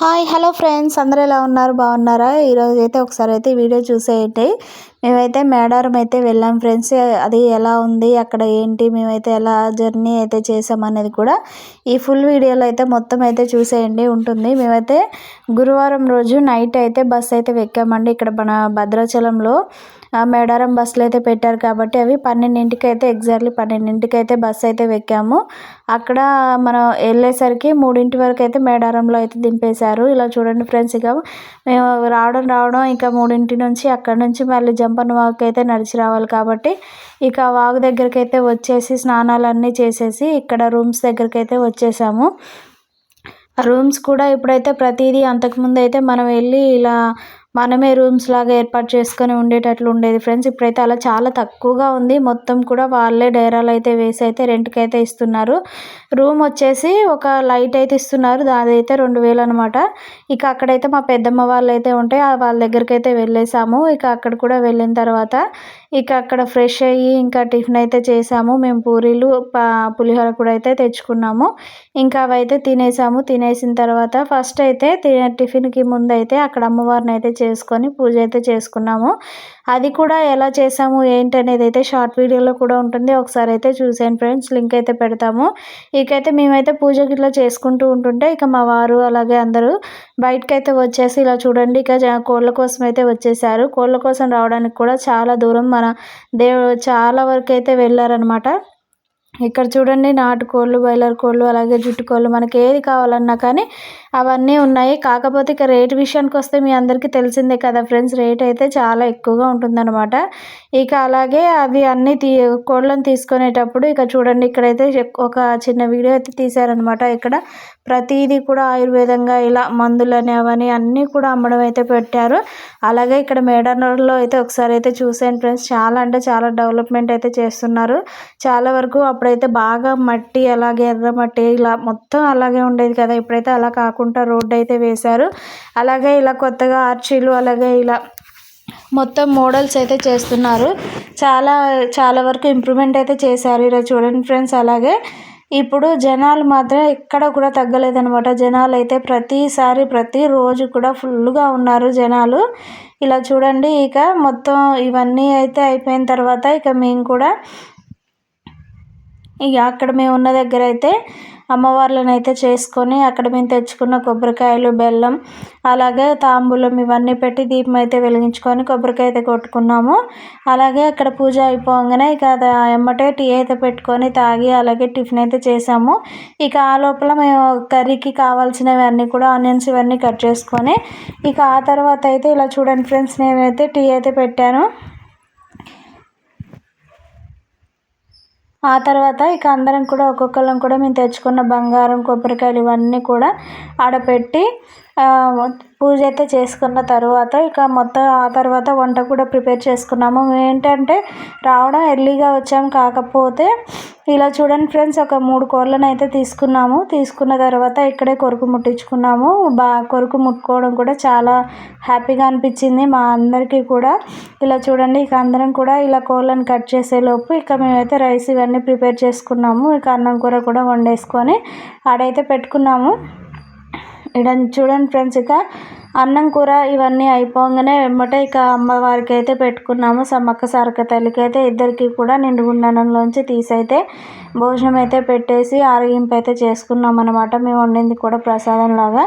Hi hello friends అందరూ ఎలా ఉన్నారు? బాగున్నారా? ఈరోజు అయితే ఒకసారి అయితే వీడియో చూసేయండి. మేమైతే మేడారం అయితే వెళ్ళాం ఫ్రెండ్స్. అది ఎలా ఉంది? అక్కడ ఏంటి? మేమైతే ఎలా జర్నీ అయితే చేసాం అనేది కూడా ఈ ఫుల్ వీడియోలో అయితే మొత్తం అయితే చూసేయండి. ఉంటుంది. మేమైతే గురువారం రోజు నైట్ అయితే బస్ అయితే ఎక్కామండి. ఇక్కడ మన భద్రాచలంలో మేడారం బస్సులు అయితే పెట్టారు కాబట్టి అవి పన్నెండింటికి అయితే ఎగ్జాక్ట్లీ పన్నెండింటికి అయితే బస్సు అయితే ఎక్కాము. అక్కడ మనం వెళ్ళేసరికి మూడింటి వరకు అయితే మేడారంలో అయితే దింపేశారు. ఇలా చూడండి ఫ్రెండ్స్ ఇక మేము రావడం రావడం ఇంకా మూడింటి నుంచి అక్కడ నుంచి మళ్ళీ జంప్ జంపన్న వాక్ అయితే నడిచి రావాలి కాబట్టి ఇక వాగు దగ్గరికి అయితే వచ్చేసి స్నానాలన్నీ చేసేసి ఇక్కడ రూమ్స్ దగ్గరికి అయితే వచ్చేసాము. రూమ్స్ కూడా ఇప్పుడైతే ప్రతిదీ అంతకుముందు అయితే మనం వెళ్ళి ఇలా మనమే రూమ్స్ లాగా ఏర్పాటు చేసుకొని ఉండేటట్లు ఉండేది. ఫ్రెండ్స్ ఇప్పుడైతే అలా చాలా తక్కువగా ఉంది. మొత్తం కూడా వాళ్ళే డైరాలు అయితే వేసి అయితే రెంట్కి అయితే ఇస్తున్నారు. రూమ్ వచ్చేసి ఒక లైట్ అయితే ఇస్తున్నారు. అయితే రెండు వేలు అనమాట ఇక అక్కడైతే మా పెద్దమ్మ వాళ్ళు అయితే ఉంటే వాళ్ళ దగ్గరికి అయితే వెళ్ళేసాము. ఇక అక్కడ కూడా వెళ్ళిన తర్వాత ఇక అక్కడ ఫ్రెష్ అయ్యి ఇంకా టిఫిన్ అయితే చేసాము. మేము పూరీలు పులిహోర కూడా అయితే తెచ్చుకున్నాము. ఇంకా అవైతే తినేసాము. తినేసిన తర్వాత ఫస్ట్ అయితే టిఫిన్కి ముందు అయితే అక్కడ అమ్మవారిని అయితే చేసుకొని పూజ అయితే చేసుకున్నాము. అది కూడా ఎలా చేసాము ఏంటి అనేది అయితే షార్ట్ వీడియోలో కూడా ఉంటుంది. ఒకసారి అయితే చూసాను ఫ్రెండ్స్ లింక్ అయితే పెడతాము. ఇకైతే మేమైతే పూజ గిట్లా చేసుకుంటూ ఉంటుంటే ఇక మా వారు అలాగే అందరూ బయటకైతే వచ్చేసి ఇలా చూడండి. ఇక కోళ్ళ కోసం అయితే వచ్చేసారు. కోళ్ళ కోసం రావడానికి కూడా చాలా దూరం మన దేవుడు చాలా వరకు అయితే వెళ్ళారనమాట ఇక్కడ చూడండి నాటుకోళ్ళు బాయిలర్ కోళ్ళు అలాగే జుట్టు కోళ్ళు మనకి ఏది కావాలన్నా కానీ అవన్నీ ఉన్నాయి. కాకపోతే ఇక రేట్ విషయానికి వస్తే మీ అందరికీ తెలిసిందే కదా ఫ్రెండ్స్ రేట్ అయితే చాలా ఎక్కువగా ఉంటుందన్నమాట. ఇక అలాగే అవి అన్నీ తీ కోళ్ళని తీసుకునేటప్పుడు ఇక చూడండి ఇక్కడైతే ఒక చిన్న వీడియో అయితే తీశారనమాట ఇక్కడ ప్రతిదీ కూడా ఆయుర్వేదంగా ఇలా మందులని అవని అన్నీ కూడా అమ్మడం అయితే పెట్టారు. అలాగే ఇక్కడ మేడనూరులో అయితే ఒకసారి అయితే చూసాను ఫ్రెండ్స్. చాలా అంటే చాలా డెవలప్మెంట్ అయితే చేస్తున్నారు. చాలా వరకు అప్పుడైతే బాగా మట్టి అలాగే ఎర్ర మట్టి ఇలా మొత్తం అలాగే ఉండేది కదా. ఇప్పుడైతే అలా కాకుండా రోడ్డు అయితే వేశారు. అలాగే ఇలా కొత్తగా ఆర్చీలు అలాగే ఇలా మొత్తం మోడల్స్ అయితే చేస్తున్నారు. చాలా చాలా వరకు ఇంప్రూవ్మెంట్ అయితే చేశారు ఇలా చూడండి ఫ్రెండ్స్. అలాగే ఇప్పుడు జనాలు మాత్రం ఎక్కడ కూడా తగ్గలేదనమాట జనాలు అయితే ప్రతిసారి ప్రతిరోజు కూడా ఫుల్గా ఉన్నారు జనాలు. ఇలా చూడండి ఇక మొత్తం ఇవన్నీ అయితే అయిపోయిన తర్వాత ఇక మేము కూడా ఇక అక్కడ మేము ఉన్న దగ్గర అయితే అమ్మవార్లను అయితే చేసుకొని అక్కడ మేము తెచ్చుకున్న కొబ్బరికాయలు బెల్లం అలాగే తాంబూలం ఇవన్నీ పెట్టి దీపం అయితే వెలిగించుకొని కొబ్బరికాయ అయితే కొట్టుకున్నాము. అలాగే అక్కడ పూజ అయిపోగానే ఇక అది ఎమ్మటే టీ అయితే పెట్టుకొని తాగి అలాగే టిఫిన్ అయితే చేసాము. ఇక ఆ లోపల మేము కర్రీకి కావాల్సినవి అన్నీ కూడా ఆనియన్స్ ఇవన్నీ కట్ చేసుకొని ఇక ఆ తర్వాత అయితే ఇలా చూడండి ఫ్రెండ్స్ నేనైతే టీ అయితే పెట్టాను. ఆ తర్వాత ఇక అందరం కూడా ఒక్కొక్కరం కూడా మేము తెచ్చుకున్న బంగారం కొబ్బరికాయలు ఇవన్నీ కూడా ఆడపెట్టి పూజ అయితే చేసుకున్న తర్వాత ఇక మొత్తం ఆ తర్వాత వంట కూడా ప్రిపేర్ చేసుకున్నాము. ఏంటంటే రావడం ఎర్లీగా వచ్చాము కాకపోతే ఇలా చూడండి ఫ్రెండ్స్ ఒక మూడు కోళ్ళను అయితే తీసుకున్నాము. తీసుకున్న తర్వాత ఇక్కడే కొరుకు ముట్టించుకున్నాము. బాగా కొరుకు ముట్టుకోవడం కూడా చాలా హ్యాపీగా అనిపించింది మా అందరికీ కూడా. ఇలా చూడండి ఇక అందరం కూడా ఇలా కోళ్ళను కట్ చేసేలోపు ఇక మేమైతే రైస్ ఇవన్నీ ప్రిపేర్ చేసుకున్నాము. ఇక అన్నం కూర కూడా వండేసుకొని ఆడైతే పెట్టుకున్నాము. ఇక్కడ చూడండి ఫ్రెండ్స్ ఇక. అన్నం కూర ఇవన్నీ అయిపోగానే వెంబటే ఇక అమ్మవారికి అయితే పెట్టుకున్నాము. సమ్మక్క సారక్క తల్లికి అయితే ఇద్దరికి కూడా నిండుగుండనంలోంచి తీసైతే భోజనం అయితే పెట్టేసి ఆరగింపు అయితే చేసుకున్నాం అనమాట మేము వండింది కూడా ప్రసాదం లాగా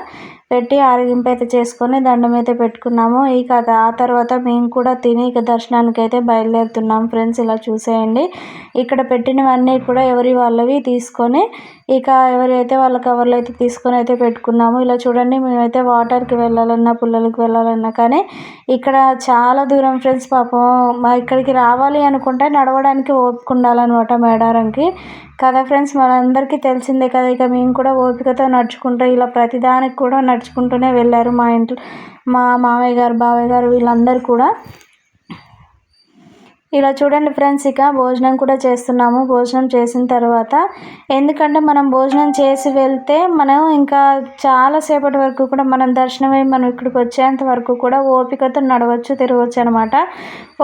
పెట్టి ఆరగింపు అయితే చేసుకొని దండం అయితే పెట్టుకున్నాము. ఇక ఆ తర్వాత మేము కూడా తిని ఇక దర్శనానికి అయితే బయలుదేరుతున్నాం. ఫ్రెండ్స్ ఇలా చూసేయండి. ఇక్కడ పెట్టినవన్నీ కూడా ఎవరి వాళ్ళవి తీసుకొని ఇక ఎవరైతే వాళ్ళ కవర్లు అయితే తీసుకొని అయితే పెట్టుకున్నాము. ఇలా చూడండి మేమైతే వాటర్కి వెళ్ళాలన్నా పుల్లలకు వెళ్ళాలన్నా కానీ ఇక్కడ చాలా దూరం ఫ్రెండ్స్ పాపం మా ఇక్కడికి రావాలి అనుకుంటే నడవడానికి ఓపిక ఉండాలన్నమాట మేడారంకి. కదా ఫ్రెండ్స్ మనందరికీ తెలిసిందే కదా ఇక మేము కూడా ఓపికతో నడుచుకుంటూ ఇలా ప్రతిదానికి కూడా నడుచుకుంటూనే వెళ్ళారు మా ఇంట్లో మా మామయ్య గారు బావయ్య గారు వీళ్ళందరూ కూడా. ఇలా చూడండి ఫ్రెండ్స్ ఇక భోజనం కూడా చేస్తున్నాము. భోజనం చేసిన తర్వాత ఎందుకంటే మనం భోజనం చేసి వెళ్తే మనం ఇంకా చాలాసేపటి వరకు కూడా మనం దర్శనమై మనం ఇక్కడికి వచ్చేంత వరకు కూడా ఓపికతో నడవచ్చు తిరగవచ్చు అనమాట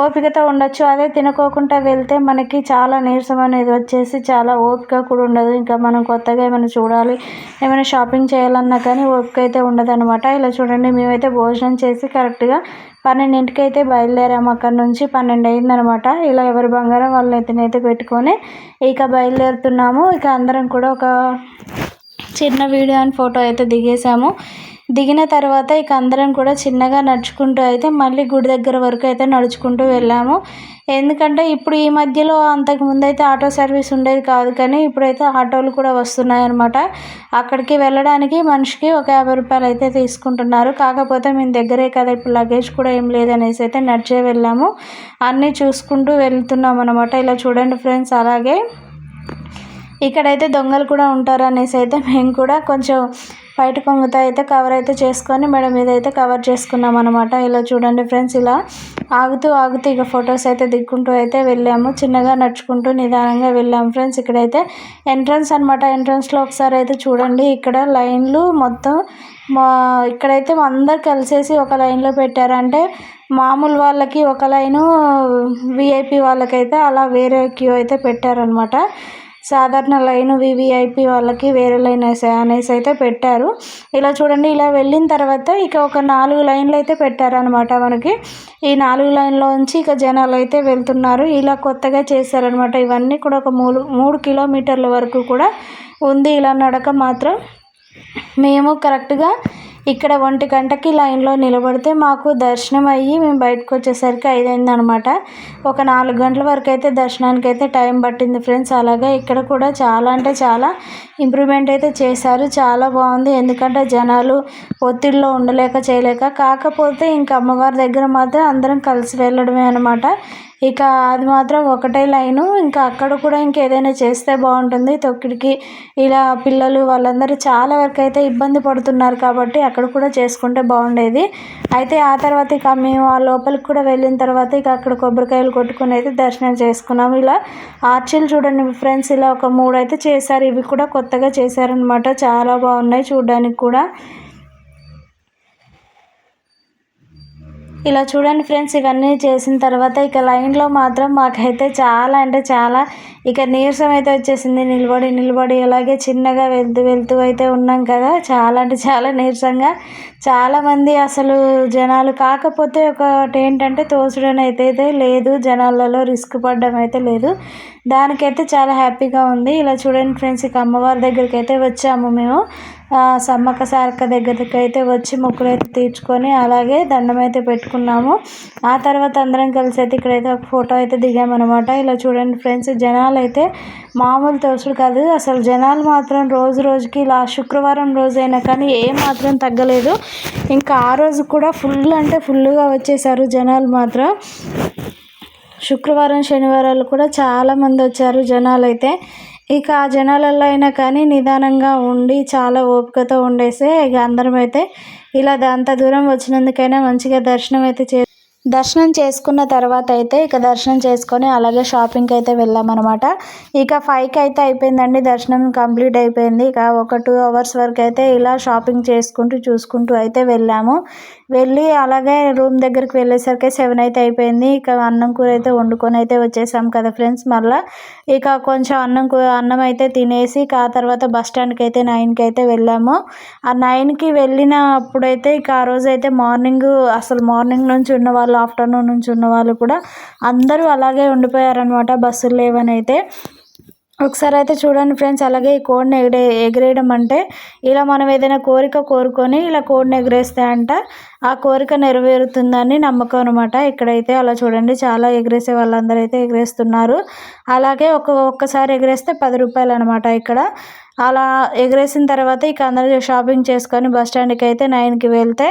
ఓపికతో ఉండొచ్చు. అదే తినుకోకుండా వెళ్తే మనకి చాలా నీరసం అనేది వచ్చేసి చాలా ఓపిక కూడా ఉండదు. ఇంకా మనం కొత్తగా ఏమైనా చూడాలి ఏమైనా షాపింగ్ చేయాలన్నా కానీ ఓపిక అయితే ఉండదు ఇలా చూడండి మేమైతే భోజనం చేసి కరెక్ట్గా పన్నెండింటికి అయితే బయలుదేరాము. అక్కడ నుంచి పన్నెండు అయిందనమాట ఇలా ఎవరి బంగారం వాళ్ళని ఎత్తునైతే పెట్టుకొని ఇక బయలుదేరుతున్నాము. ఇక అందరం కూడా ఒక చిన్న వీడియో అండ్ ఫోటో అయితే దిగేసాము దిగిన తర్వాత ఇక అందరం కూడా చిన్నగా నడుచుకుంటూ అయితే మళ్ళీ గుడి దగ్గర వరకు అయితే నడుచుకుంటూ వెళ్ళాము. ఎందుకంటే ఇప్పుడు ఈ మధ్యలో అంతకుముందు అయితే ఆటో సర్వీస్ ఉండేది కాదు కానీ ఇప్పుడైతే ఆటోలు కూడా వస్తున్నాయి అనమాట అక్కడికి వెళ్ళడానికి మనిషికి ఒక యాభై రూపాయలు అయితే తీసుకుంటున్నారు. కాకపోతే మేము దగ్గరే కదా ఇప్పుడు లగేజ్ కూడా ఏం లేదనేసి అయితే నడిచే వెళ్ళాము. అన్నీ చూసుకుంటూ వెళ్తున్నాం అనమాట ఇలా చూడండి ఫ్రెండ్స్ అలాగే ఇక్కడైతే దొంగలు కూడా ఉంటారు అనేసి అయితే మేము కూడా కొంచెం బయట కొంగుతో అయితే కవర్ అయితే చేసుకొని మేడం మీద అయితే కవర్ చేసుకున్నాం అనమాట ఇలా చూడండి ఫ్రెండ్స్ ఇలా ఆగుతూ ఆగుతూ ఇక ఫొటోస్ అయితే దిక్కుంటూ అయితే వెళ్ళాము. చిన్నగా నడుచుకుంటూ నిదానంగా వెళ్ళాము ఫ్రెండ్స్ ఇక్కడైతే ఎంట్రన్స్ అనమాట ఎంట్రన్స్లో ఒకసారి అయితే చూడండి ఇక్కడ లైన్లు మొత్తం మా ఇక్కడైతే అందరు కలిసేసి ఒక లైన్లో పెట్టారంటే మామూలు వాళ్ళకి ఒక లైను విఐపి వాళ్ళకైతే అలా వేరే క్యూ అయితే పెట్టారనమాట సాధారణ లైన్ వివిఐపి వాళ్ళకి వేరే లైన్ అనేసి అయితే పెట్టారు. ఇలా చూడండి ఇలా వెళ్ళిన తర్వాత ఇక ఒక నాలుగు లైన్లు అయితే పెట్టారనమాట మనకి. ఈ నాలుగు లైన్లోంచి ఇక జనాలు అయితే వెళ్తున్నారు. ఇలా కొత్తగా చేశారనమాట ఇవన్నీ కూడా ఒక మూడు మూడు కిలోమీటర్ల వరకు కూడా ఉంది. ఇలా నడక మాత్రం మేము కరెక్ట్గా ఇక్కడ ఒంటి గంటకి లైన్లో నిలబడితే మాకు దర్శనం అయ్యి మేము బయటకు వచ్చేసరికి ఐదైంది అనమాట ఒక నాలుగు గంటల వరకు అయితే దర్శనానికి అయితే టైం పట్టింది ఫ్రెండ్స్. అలాగే ఇక్కడ కూడా చాలా అంటే చాలా ఇంప్రూవ్మెంట్ అయితే చేశారు. చాలా బాగుంది. ఎందుకంటే జనాలు ఒత్తిడిలో ఉండలేక చేయలేక కాకపోతే ఇంకా అమ్మవారి దగ్గర మాత్రం అందరం కలిసి వెళ్ళడమే అనమాట ఇక అది మాత్రం ఒకటే లైను. ఇంకా అక్కడ కూడా ఇంకేదైనా చేస్తే బాగుంటుంది. తొక్కిడికి ఇలా పిల్లలు వాళ్ళందరూ చాలా వరకు అయితే ఇబ్బంది పడుతున్నారు కాబట్టి అక్కడ కూడా చేసుకుంటే బాగుండేది. అయితే ఆ తర్వాత ఇక మేము ఆ లోపలికి కూడా వెళ్ళిన తర్వాత ఇక అక్కడ కొబ్బరికాయలు కొట్టుకుని అయితే దర్శనం చేసుకున్నాం. ఇలా ఆర్చిలు చూడండి ఫ్రెండ్స్ ఇలా ఒక మూడు అయితే చేశారు. ఇవి కూడా కొత్తగా చేశారనమాట చాలా బాగున్నాయి చూడడానికి కూడా. ఇలా చూడండి ఫ్రెండ్స్ ఇవన్నీ చేసిన తర్వాత ఇక లైన్లో మాత్రం మాకైతే చాలా అంటే చాలా ఇక నీరసం అయితే వచ్చేసింది. నిలబడి నిలబడి అలాగే చిన్నగా వెళ్తూ వెళ్తూ అయితే ఉన్నాం కదా. చాలా అంటే చాలా నీరసంగా చాలామంది అసలు జనాలు కాకపోతే ఒకటి ఏంటంటే తోచడం అయితే లేదు. జనాలలో రిస్క్ పడడం అయితే లేదు. దానికైతే చాలా హ్యాపీగా ఉంది. ఇలా చూడండి ఫ్రెండ్స్ ఇక అమ్మవారి దగ్గరికి అయితే వచ్చాము మేము. సమ్మక్క సారక్క దగ్గరికి అయితే వచ్చి మొక్కులు అయితే తీర్చుకొని అలాగే దండం అయితే పెట్టుకున్నాము. ఆ తర్వాత అందరం కలిసి అయితే ఇక్కడైతే ఒక ఫోటో అయితే దిగామన్నమాట. ఇలా చూడండి ఫ్రెండ్స్ జనాలు అయితే మామూలు తోసుడు కాదు. అసలు జనాలు మాత్రం రోజు రోజుకి ఇలా శుక్రవారం రోజైనా కానీ ఏ మాత్రం తగ్గలేదు. ఇంకా ఆ రోజు కూడా ఫుల్ అంటే ఫుల్గా వచ్చేసారు జనాలు మాత్రం. శుక్రవారం శనివారాలు కూడా చాలామంది వచ్చారు జనాలు అయితే ఇక ఆ జనాలలో అయినా కానీ నిదానంగా ఉండి చాలా ఓపికతో ఉండేసే ఇక అందరం అయితే ఇలా అంత దూరం వచ్చినందుకైనా మంచిగా దర్శనం అయితే చే దర్శనం చేసుకున్న తర్వాత అయితే ఇక దర్శనం చేసుకొని అలాగే షాపింగ్కి అయితే వెళ్ళామన్నమాట. ఇక ఫైవ్కి అయితే అయిపోయిందండి దర్శనం కంప్లీట్ అయిపోయింది. ఇక ఒక టూ అవర్స్ వరకు అయితే ఇలా షాపింగ్ చేసుకుంటూ చూసుకుంటూ అయితే వెళ్ళాము. వెళ్ళి అలాగే రూమ్ దగ్గరికి వెళ్ళేసరికి సెవెన్ అయితే అయిపోయింది. ఇక అన్నం కూర అయితే వండుకొని అయితే వచ్చేసాం కదా ఫ్రెండ్స్. మళ్ళీ ఇక కొంచెం అన్నం కూర అన్నం అయితే తినేసి ఇక ఆ తర్వాత బస్ స్టాండ్కి అయితే నైన్కి అయితే వెళ్ళాము. ఆ నైన్కి వెళ్ళిన అప్పుడైతే ఇక ఆ రోజు అయితే మార్నింగ్ అసలు మార్నింగ్ నుంచి ఉన్న వాళ్ళు ఆఫ్టర్నూన్ నుంచి ఉన్న వాళ్ళు కూడా అందరూ అలాగే ఉండిపోయారనమాట బస్సులు లేవని అయితే ఒకసారి అయితే చూడండి ఫ్రెండ్స్ అలాగే ఈ కోడ్ని ఎగరే ఎగిరేయడం అంటే ఇలా మనం ఏదైనా కోరిక కోరుకొని ఇలా కోడ్ని ఎగరేస్తే అంట ఆ కోరిక నెరవేరుతుందని నమ్మకం అనమాట ఇక్కడైతే అలా చూడండి చాలా ఎగరేసే వాళ్ళందరూ అయితే ఎగరేస్తున్నారు. అలాగే ఒక ఒక్కసారి ఎగరేస్తే పది రూపాయలు అనమాట ఇక్కడ. అలా ఎగరేసిన తర్వాత ఇక అందరూ షాపింగ్ చేసుకొని బస్ స్టాండ్కి అయితే నైన్కి వెళ్తే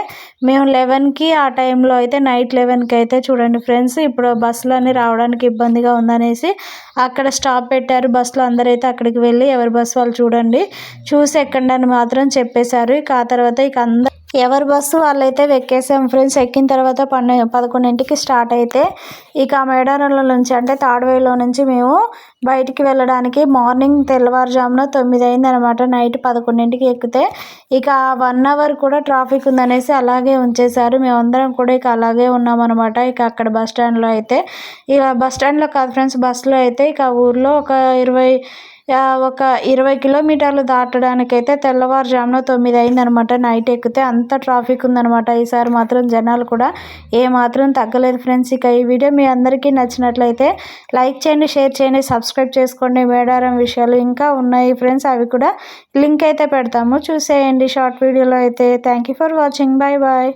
మేము లెవెన్కి ఆ టైంలో అయితే నైట్ లెవెన్కి అయితే చూడండి ఫ్రెండ్స్ ఇప్పుడు బస్సులు అన్నీ రావడానికి ఇబ్బందిగా ఉందనేసి అక్కడ స్టాప్ పెట్టారు. బస్సులో అందరైతే అక్కడికి వెళ్ళి ఎవరి బస్సు వాళ్ళు చూడండి చూసి ఎక్కండి అని మాత్రం చెప్పేశారు. ఇక ఆ తర్వాత ఇక అందరు ఎవరి బస్సు వాళ్ళైతే ఎక్కేసాం ఫ్రెండ్స్. ఎక్కిన తర్వాత పన్నె పదకొండింటికి స్టార్ట్ అయితే ఇక మేడారంలో నుంచి అంటే తాడవేలో నుంచి మేము బయటికి వెళ్ళడానికి మార్నింగ్ తెల్లవారుజామున తొమ్మిది అయింది అనమాట నైట్ పదకొండింటికి ఎక్కితే ఇక వన్ అవర్ కూడా ట్రాఫిక్ ఉందనేసి అలాగే ఉంచేశారు. మేమందరం కూడా ఇక అలాగే ఉన్నామన్నమాట. ఇక అక్కడ బస్ స్టాండ్లో అయితే ఇక బస్ స్టాండ్లో కాదు ఫ్రెండ్స్ బస్సులో అయితే ఇక ఊర్లో ఒక ఇరవై ఒక ఇరవై కిలోమీటర్లు దాటడానికైతే తెల్లవారుజామున తొమ్మిది అయిందనమాట నైట్ ఎక్కితే అంత ట్రాఫిక్ ఉందనమాట. ఈసారి మాత్రం జనాలు కూడా ఏ మాత్రం తగ్గలేదు ఫ్రెండ్స్ ఇక ఈ వీడియో మీ అందరికీ నచ్చినట్లయితే లైక్ చేయండి షేర్ చేయండి సబ్స్క్రైబ్ చేసుకోండి. మేడారం విషయాలు ఇంకా ఉన్నాయి ఫ్రెండ్స్ అవి కూడా లింక్ అయితే పెడతాము. చూసేయండి షార్ట్ వీడియోలో అయితే. Thank you for watching bye bye